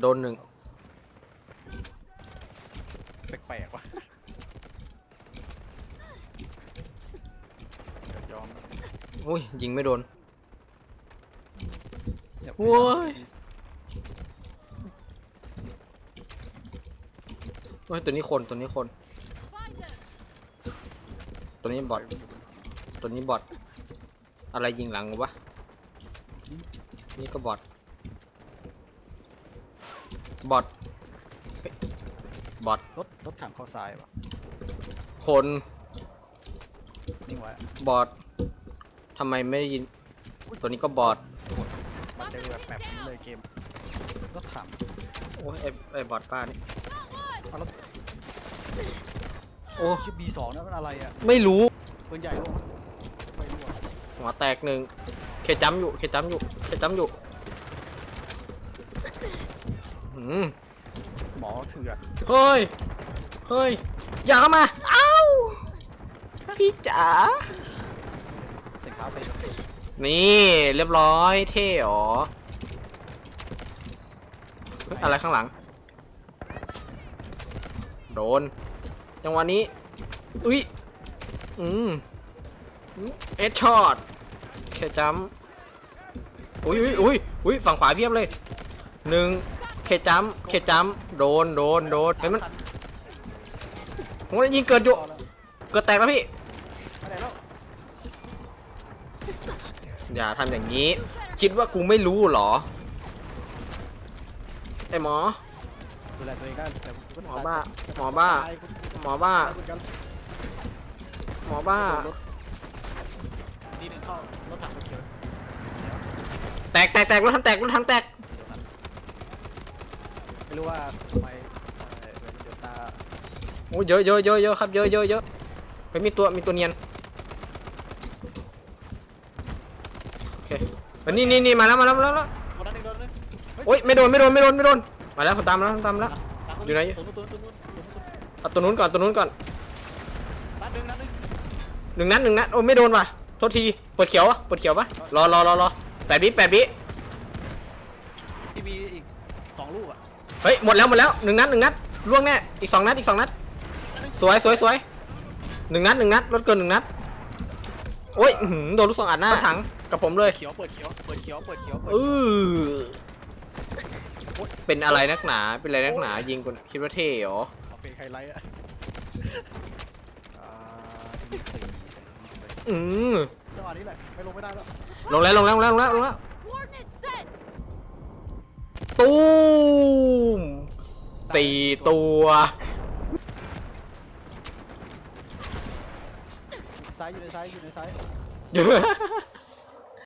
โดนหนึ่งแปลกๆว่ะเดี๋ยวยอมอุ้ยยิงไม่โดน เดี๋ยวโว้ยเฮ้ยตัวนี้คนตัวนี้คน ตัวนี้บอทตัวนี้บอทอะไรยิงหลังวะนี่ก็บอท บอทเฮ้ยบอทรถรถถังเข้าซ้ายว่ะคนนิ่งไว้บอททำไมไม่ได้ยิน ตัวนี้ก็บอทมันจะแบบแบบนี้เลยเกมรถถังโอ้ยไอไอบอทป้านี่เอารถโอ้ชิปบีสองนั่นมันอะไรอะไม่รู้ปืนใหญ่ลงไปดูอะหัวแตกหนึ่งเคจัมอยู่เคจัมอยู่เคจัมอยู่ หืมหมอเถื่อนเฮ้ย เฮ้ย อย่าเข้ามา เอ้า พี่จ๋า สินค้าไปนี่เรียบร้อยเท่หรอเฮ้ยอะไรข้างหลัง โดน จังหวะนี้ อุ้ย อืมเอ็ดช็อตแค่จัมอุ้ยอุ้ยอุ้ยอุ้ยฝั่งขวาเพียบเลยหนึ่ง เคจัมเคจัมโดนโดนโดนเฮ้ยมันผมว่ายิงเกิดอยู่พอแล้วเกิดแตกแล้วพี่ไปไหนแล้วอย่าทำอย่างนี้ คิดว่ากูไม่รู้เหรอ ไอหมอ ดูแลตัวเองได้แต่กูก็หมอบ้า หมอบ้าตายกูหมอบ้าตายเหมือนกันหมอบ้าโดนรถทีหนึ่งเข้ารถถังรถเขียวแตกแตกแตกรถทันแตกรถทันแตก ไม่รู้ว่าทำไมเอ่อเดี๋ยวตาโอ้ยเยอะเยอะเยอะเยอะครับเยอะเยอะเยอะไปมีตัวมีตัวเนียนโอเคอันนี้นี่นี่มาแล้วมาแล้วมาแล้วมาแล้วโดนนั่นเองโดนนั่นเองเฮ้ยโอ้ยไม่โดนไม่โดนไม่โดนไม่โดนมาแล้วผมตามแล้วผมตามแล้วตามอยู่ไหนตัวนู้นตัวนู้นตัวนู้นตัวนู้นเอาตัวนู้นก่อนตัวนู้นก่อนนัดหนึ่งนัดหนึ่งหนึ่งนัดหนึ่งนัดโอ้ยไม่โดนว่ะโทษทีเปิดเขียววะเปิดเขียวปะรอรอรอรอแปดวิแปดวิ ที่มีอีกสองลูกอะ เฮ้ยหมดแล้วหมดแล้วหนึ่งนัดหนึ่งนัดล่วงแน่อีกสองนัดอีกสองนัด สวยสวยสวยหนึ่งนัดหนึ่งนัดลดเกินหนึ่งนัดโอ้ยอื้อหือโดนลูกสองอัดหน้าถังกับผมเลย เขียวเปิดเขียวเปิดเขียวเปิดเขียวเปิดเออเป็นอะไรนักหนา เป็นอะไรนักหนา ยิงกูคิดว่าเท่เหรอ เอาเป็นไฮไลท์อะอ่าที่มีสี่อืมจังหวะนี้แหละ ไม่ลงไม่ได้แล้ว ลงแล้วลงแล้วลงแล้วลงแล้วลงแล้ว Coordinate set! ตูม สี่ตัว ซ้ายอยู่ในซ้ายอยู่ในซ้ายเยอะ